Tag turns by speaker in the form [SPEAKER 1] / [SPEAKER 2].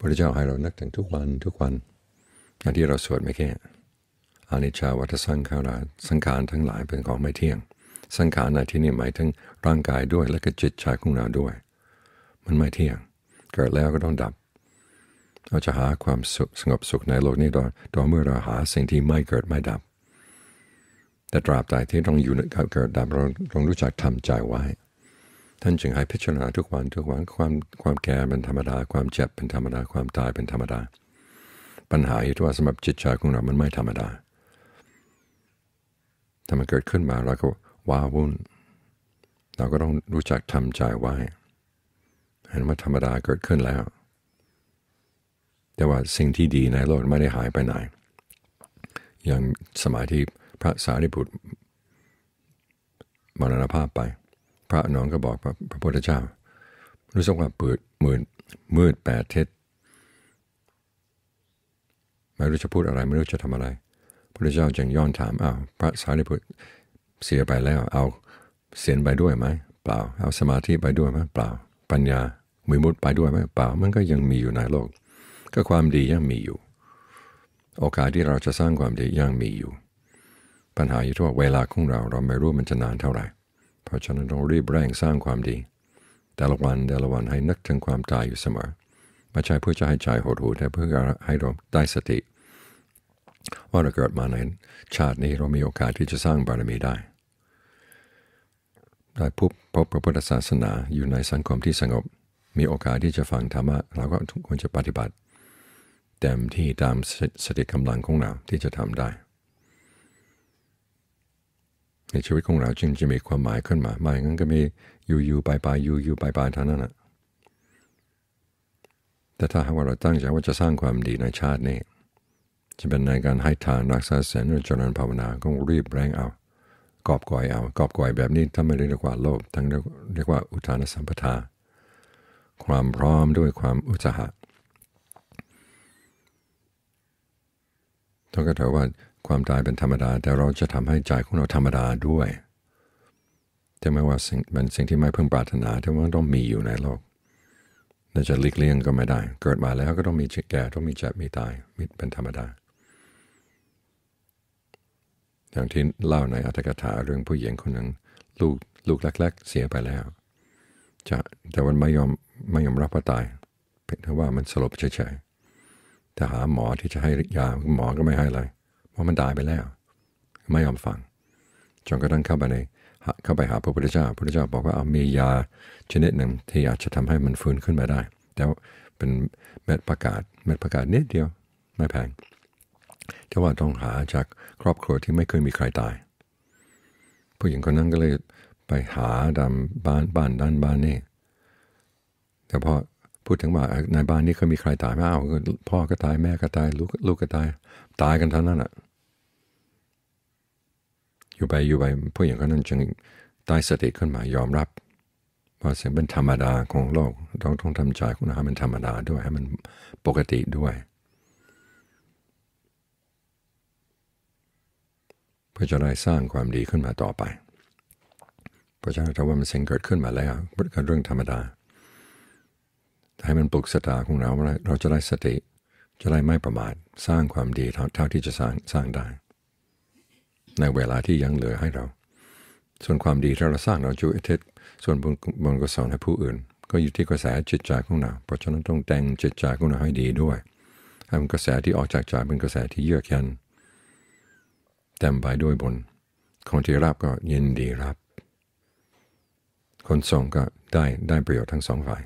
[SPEAKER 1] พระเจ้าให้เรานึกถึงทุกวันทุกวันอย่างที่เราสวดไม่แค่อานิจจาวัฏสังขาราสังขารทั้งหลายเป็นของไม่เที่ยง สังขารในที่นี้หมายถึงร่างกายด้วยและก็จิตใจของเราด้วย มันไม่เที่ยง เกิดแล้วก็ต้องดับ เราจะหาความสุขสงบสุขในโลกนี้โดยโดยเมื่อเราหาสิ่งที่ไม่เกิดไม่ดับ แต่ตราบใดที่ต้องอยู่ในการเกิดดับเราต้องรู้จักทำใจไว้ ท่านจึงให้พิจารณาทุกวันทุกวันความความแก่เป็นธรรมดา ความเจ็บเป็นธรรมดา ความตายเป็นธรรมดา ปัญหาอยู่ที่ว่าสำหรับจิตใจของเรามันไม่ธรรมดา ถ้ามันเกิดขึ้นมาเราก็ว้าวุ่น เราก็ต้องรู้จักทำใจไว้เห็นว่าธรรมดาเกิดขึ้นแล้ว แต่ว่าสิ่งที่ดีในโลกไม่ได้หายไปไหน อย่างสมัยที่พระสารีบุตรมรณภาพไป พระน้องก็บอกพระพุทธเจ้า รู้สึกว่าเปิดมืดมืดแปดเทศไม่รู้จะพูดอะไรไม่รู้จะทำอะไร พระเจ้าจึงย้อนถามอ้าวพระสารีบุตรเสียไปแล้ว เอาเสียนไปด้วยไหมเปล่า เอาสมาธิไปด้วยไหมเปล่า ปัญญามือมุดไปด้วยไหมเปล่า มันก็ยังมีอยู่ในโลก ก็ความดียังมีอยู่ โอกาสที่เราจะสร้างความดียังมีอยู่ ปัญหาอยู่ที่ว่าเวลาของเราเราไม่รู้มันจะนานเท่าไหร่ เพราะฉะนั้นต้องรีบแรงสร้างความดี แต่ละวันแต่ละวันให้นึกถึงความตายอยู่เสมอไม่ใช่เพื่อจะให้ใจหดหู่แต่เพื่อให้เราได้สติ ว่าเราเกิดมาในชาตินี้เรามีโอกาสที่จะสร้างบารมีได้ได้พบพบพระพุทธศาสนาอยู่ในสังคมที่สงบ มีโอกาสที่จะฟังธรรมะเราก็ทุกคนจะปฏิบัติเต็มที่ตามสติกำลังของเราที่จะทำได้ ในชีวิตของเราจึงจะมีความหมายขึ้นมาไม่งั้นก็มีอยู่อยู่ไปไปอยู่อยู่ไปไปเท่านั้นแหะแต่ถ้าหากว่าเราตั้งใจว่าจะสร้างความดีในชาตินี้ จะเป็นในการให้ทานรักษาศีลหรือเจริญภาวนาก็รีบแรงเอา กอบก่อยเอากอบก่อยแบบนี้ถ้าไม่เรียกว่าโลภทั้งเรียกว่าอุทานสัมปทา ความพร้อมด้วยความอุตสาหะต้องกระถือว่า ความตายเป็นธรรมดา แต่เราจะทำให้ใจของเราธรรมดาด้วยแต่ไม่ว่าสิ่งเป็นสิ่งที่ไม่เพิ่งปรารถนาที่ว่าต้องมีอยู่ในโลกเราจะลิกเลี่ยงก็ไม่ได้ เกิดมาแล้วก็ต้องมีแก่ต้องมีเจ็บมีตายมีเป็นธรรมดา อย่างที่เล่าในอัตถกถาเรื่องผู้หญิงคนหนึ่งลูกลูกเล็กๆเสียไปแล้ว จะแต่วันไม่ยอมไม่ยอมรับว่าตายเพียงแต่ว่ามันสลบเฉยๆแต่หาหมอที่จะให้ยาหมอก็ไม่ให้เลย เพราะมันตายไปแล้ว ไม่ยอมฟังจนกระทั่งเข้าไปในเข้าไปหาพระพุทธเจ้าพระพุทธเจ้าบอกว่าเอามียาชนิดหนึ่งที่อาจจะทำให้มันฟื้นขึ้นมาได้ แต่เป็นเม็ดประกาศเม็ดประกาศนิดเดียวไม่แพงแต่ว่าต้องหาจากครอบครัวที่ไม่เคยมีใครตาย ผู้หญิงคนนั้นก็เลยไปหาดำบ้านบ้านด้านบ้านนี่แต่พอพูดถึงว่าในบ้านนี้เคยมีใครตายไม่เอาพ่อก็ตายแม่ก็ตายลูกลูกก็ตายตายกันทั้งนั้นอะ อยู่ไปอยู่ไปผู้หญิงคนนั้นจึงตายสติขึ้นมายอมรับว่าสิ่งเป็นธรรมดาของโลกต้องต้องทำใจของเราให้มันธรรมดาด้วยให้มันปกติด้วยเพื่อจะได้สร้างความดีขึ้นมาต่อไป เพราะฉะนั้นถ้าว่ามันสิ่งเกิดขึ้นมาแล้วเป็นเรื่องธรรมดาให้มันปลุกสตาของเราเราจะได้สติ จะได้ไม่ประมาทสร้างความดีเท่าที่จะสร้างสร้างได้ ในเวลาที่ยังเหลือให้เรา ส่วนความดีที่เราสร้างเราจูเอเทศส่วนบุญบุญกุศลให้ผู้อื่น ก็อยู่ที่กระแสจิตใจของเรา เพราะฉะนั้นต้องแต่งจิตใจของเราให้ดีด้วยให้มันกระแสที่ออกจากใจเป็นกระแสที่เยือกเย็นเต็มไปด้วยบุญคนที่รับก็ยินดีรับ คนส่งก็ได้ได้ประโยชน์ทั้งสองฝ่าย